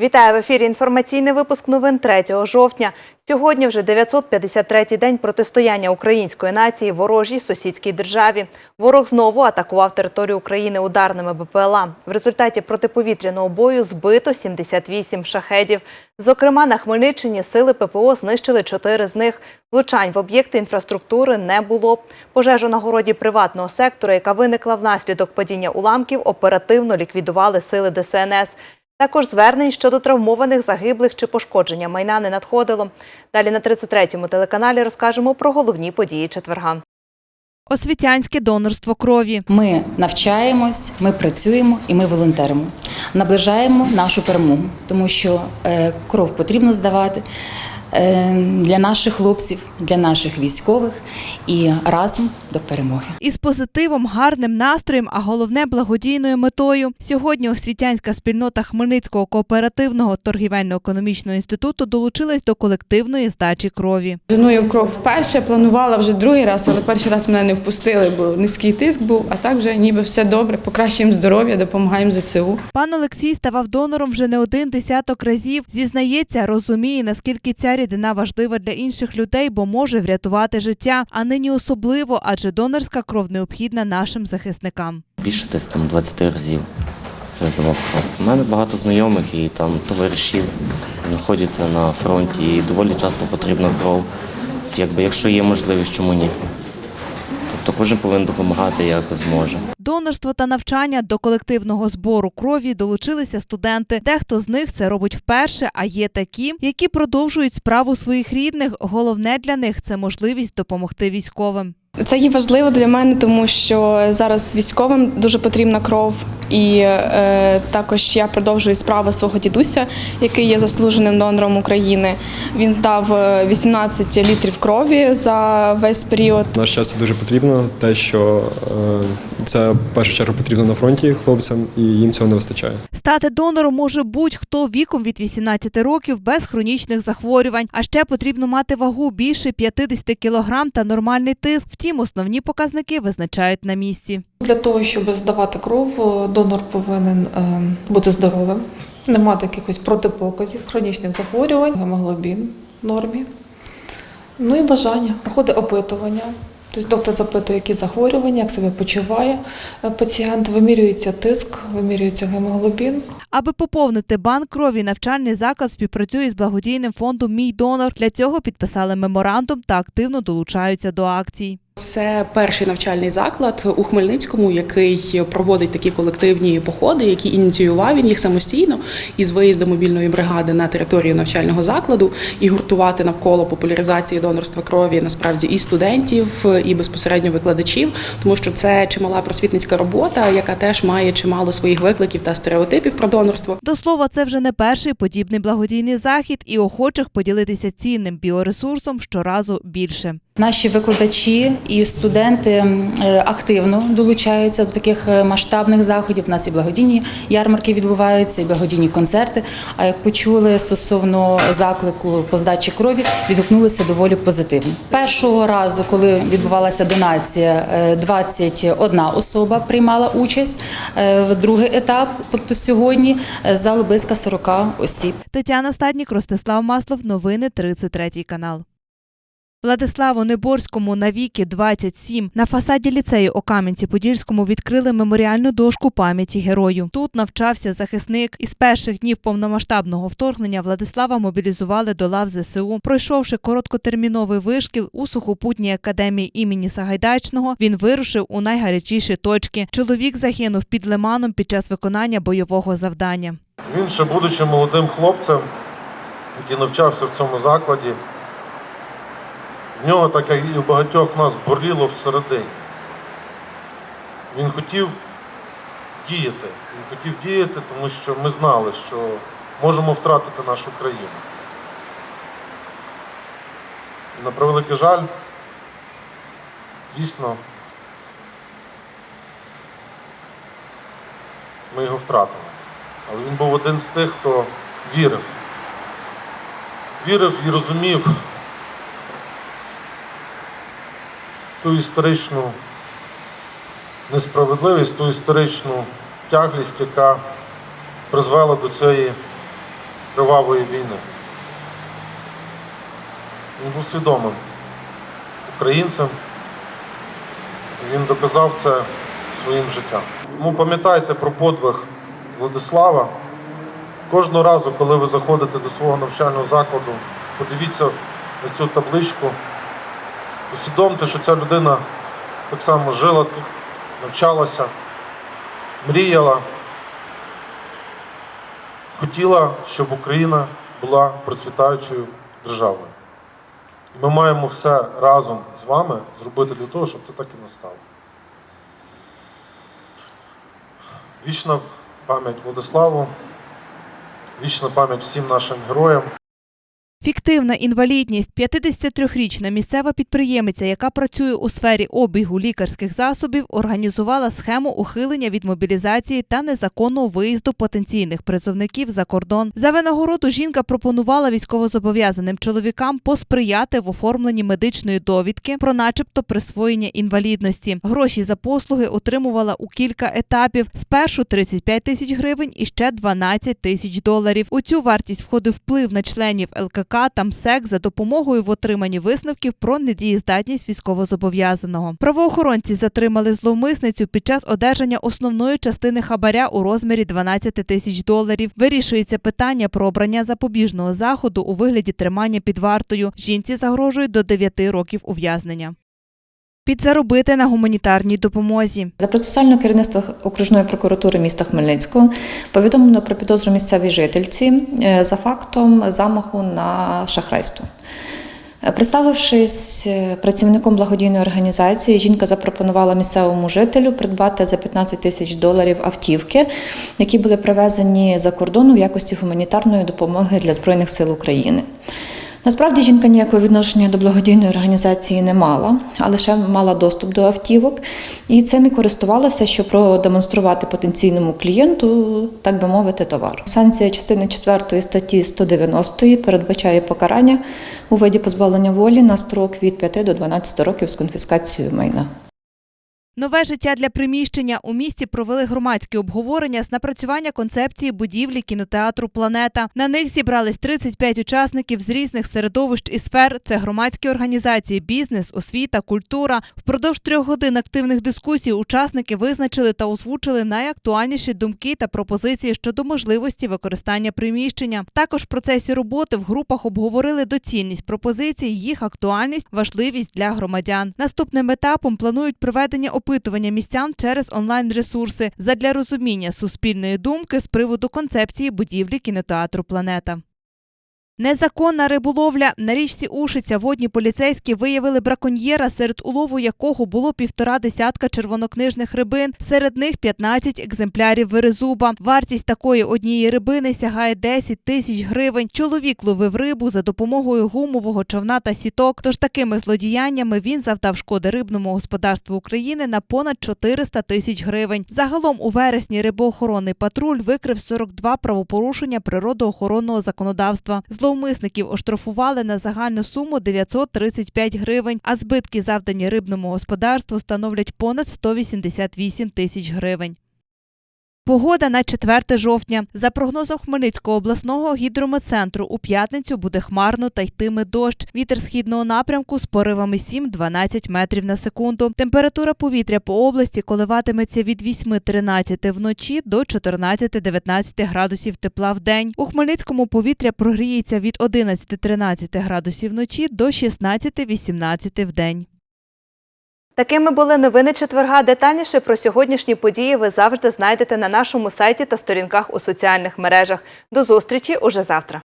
Вітаю в ефірі. Інформаційний випуск новин 3 жовтня. Сьогодні вже 953-й день протистояння української нації ворожій сусідській державі. Ворог знову атакував територію України ударними БПЛА. В результаті протиповітряного бою збито 78 шахедів. Зокрема, на Хмельниччині сили ППО знищили чотири з них. Влучань в об'єкти інфраструктури не було. Пожежу на городі приватного сектора, яка виникла внаслідок падіння уламків, оперативно ліквідували сили ДСНС. Також звернень щодо травмованих, загиблих чи пошкодження майна не надходило. Далі на 33-му телеканалі розкажемо про головні події четверга. Освітянське донорство крові. Ми навчаємось, ми працюємо і ми волонтеримо. Наближаємо нашу перемогу, тому що е, кров потрібно здавати для наших хлопців, для наших військових і разом до перемоги. Із позитивом, гарним настроєм, а головне благодійною метою. Сьогодні освітянська спільнота Хмельницького кооперативного торгівельно-економічного інституту долучилась до колективної здачі крові. Доную кров вперше, планувала вже другий раз, але перший раз мене не впустили, бо низький тиск був, а так вже ніби все добре, покращуємо здоров'я, допомагаємо ЗСУ. Пан Олексій ставав донором вже не один десяток разів. Зізнається, розуміє, наскільки ця рідина важлива для інших людей, бо може врятувати життя. А нині особливо, адже донорська кров необхідна нашим захисникам. Більше десь там 20 разів. У мене багато знайомих і там товаришів знаходяться на фронті, і доволі часто потрібна кров. Якби якщо є можливість, чому ні? Тобто кожен повинен допомагати як зможе. Донорство та навчання до колективного збору крові долучилися студенти. Дехто з них це робить вперше, а є такі, які продовжують справу своїх рідних. Головне для них це можливість допомогти військовим. Це є важливо для мене, тому що зараз військовим дуже потрібна кров, і е, також я продовжую справу свого дідуся, який є заслуженим донором України. Він здав е, 18 літрів крові за весь період. Час це дуже потрібно, те, що е, це в першу чергу потрібно на фронті хлопцям, і їм цього не вистачає. Стати донором може будь-хто віком від 18 років без хронічних захворювань. А ще потрібно мати вагу більше 50 кг та нормальний тиск. Втім, основні показники визначають на місці. Для того, щоб здавати кров, донор повинен е, бути здоровим, не мати якихось протипоказів, хронічних захворювань, гемоглобін в нормі. Ну і бажання. Проходить опитування. Тобто доктор запитує, які захворювання, як себе почуває е, пацієнт, вимірюється тиск, вимірюється гемоглобін. Аби поповнити банк крові, навчальний заклад співпрацює з благодійним фондом Мій донор. Для цього підписали меморандум та активно долучаються до акцій. Це перший навчальний заклад у Хмельницькому, який проводить такі колективні походи, які ініціював він їх самостійно із виїзду мобільної бригади на територію навчального закладу і гуртувати навколо популяризації донорства крові насправді і студентів, і безпосередньо викладачів, тому що це чимала просвітницька робота, яка теж має чимало своїх викликів та стереотипів про донорство. До слова, це вже не перший подібний благодійний захід, і охочих поділитися цінним біоресурсом щоразу більше. Наші викладачі і студенти е, активно долучаються до таких е, масштабних заходів. У нас і благодійні ярмарки відбуваються, і благодійні концерти. А як почули стосовно заклику по здачі крові, відгукнулися доволі позитивно. Першого разу, коли відбувалася донація, е, 21 особа приймала участь. Е, Другий етап, тобто сьогодні, е, з залу близько 40 осіб. Тетяна Стаднік, Ростислав Маслов, новини 33 канал. Владиславу Неборському на віки 27 на фасаді ліцею у Кам'янці-Подільському відкрили меморіальну дошку пам'яті герою. Тут навчався захисник. Із перших днів повномасштабного вторгнення Владислава мобілізували до лав ЗСУ. Пройшовши короткотерміновий вишкіл у сухопутній академії імені Сагайдачного, він вирушив у найгарячіші точки. Чоловік загинув під лиманом під час виконання бойового завдання. Він ще будучи молодим хлопцем, який навчався в цьому закладі, в нього, так як і у багатьох нас, бурліло всередині. Він хотів діяти. Він хотів діяти, тому що ми знали, що можемо втратити нашу країну. І на превеликий жаль, дійсно, ми його втратили. Але він був один з тих, хто вірив. Вірив і розумів ту історичну несправедливість, ту історичну тяглість, яка призвела до цієї кривавої війни. Він був свідомим українцем, і він доказав це своїм життям. Тому пам'ятайте про подвиг Владислава. Кожного разу, коли ви заходите до свого навчального закладу, подивіться на цю табличку, усвідомте, що ця людина так само жила тут, навчалася, мріяла, хотіла, щоб Україна була процвітаючою державою. І ми маємо все разом з вами зробити для того, щоб це так і настало. Вічна пам'ять Владиславу, вічна пам'ять всім нашим героям. Фіктивна інвалідність 53-річна місцева підприємиця, яка працює у сфері обігу лікарських засобів, організувала схему ухилення від мобілізації та незаконного виїзду потенційних призовників за кордон. За винагороду жінка пропонувала військовозобов'язаним чоловікам посприяти в оформленні медичної довідки про, начебто, присвоєння інвалідності. Гроші за послуги отримувала у кілька етапів: спершу 35 тисяч гривень і ще 12 тисяч доларів. У цю вартість входив вплив на членів ЛКК та МСЕК за допомогою в отриманні висновків про недієздатність військовозобов'язаного. Правоохоронці затримали зловмисницю під час одержання основної частини хабаря у розмірі 12 тисяч доларів. Вирішується питання про обрання запобіжного заходу у вигляді тримання під вартою. Жінці загрожують до 9 років ув'язнення. Підзаробити на гуманітарній допомозі. За процесуальне керівництво окружної прокуратури міста Хмельницького повідомлено про підозру місцевій жительці е, за фактом замаху на шахрайство. Е, Представившись е, працівником благодійної організації, жінка запропонувала місцевому жителю придбати за 15 тисяч доларів автівки, які були привезені за кордону в якості гуманітарної допомоги для Збройних сил України. Насправді жінка ніякого відношення до благодійної організації не мала, а лише мала доступ до автівок, і цим і користувалася, щоб продемонструвати потенційному клієнту, так би мовити, товар. Санкція частини 4 статті 190 передбачає покарання у виді позбавлення волі на строк від 5 до 12 років з конфіскацією майна. Нове життя для приміщення у місті провели громадські обговорення з напрацювання концепції будівлі кінотеатру Планета. На них зібрались 35 учасників з різних середовищ і сфер. Це громадські організації, бізнес, освіта, культура. Впродовж трьох годин активних дискусій учасники визначили та озвучили найактуальніші думки та пропозиції щодо можливості використання приміщення. Також в процесі роботи в групах обговорили доцільність пропозицій, їх актуальність, важливість для громадян. Наступним етапом планують проведення опитування містян через онлайн-ресурси задля розуміння суспільної думки з приводу концепції будівлі кінотеатру Планета. Незаконна риболовля на річці Ушиця водні поліцейські виявили браконьєра, серед улову якого було півтора десятка червонокнижних рибин. Серед них 15 екземплярів верезуба. Вартість такої однієї рибини сягає 10 тисяч гривень. Чоловік ловив рибу за допомогою гумового човна та сіток. Тож такими злодіяннями він завдав шкоди рибному господарству України на понад 400 тисяч гривень. Загалом у вересні рибоохоронний патруль викрив 42 правопорушення природоохоронного законодавства. Зловмисників оштрафували на загальну суму 935 гривень, а збитки, завдані рибному господарству, становлять понад 188 тисяч гривень. Погода на 4 жовтня. За прогнозом Хмельницького обласного гідрометцентру у п'ятницю буде хмарно та йтиме дощ. Вітер східного напрямку з поривами 7-12 метрів на секунду. Температура повітря по області коливатиметься від 8-13 вночі до 14-19 градусів тепла в день. У Хмельницькому повітря прогріється від 11-13 градусів вночі до 16-18 в день. Такими були новини четверга. Детальніше про сьогоднішні події ви завжди знайдете на нашому сайті та сторінках у соціальних мережах. До зустрічі уже завтра.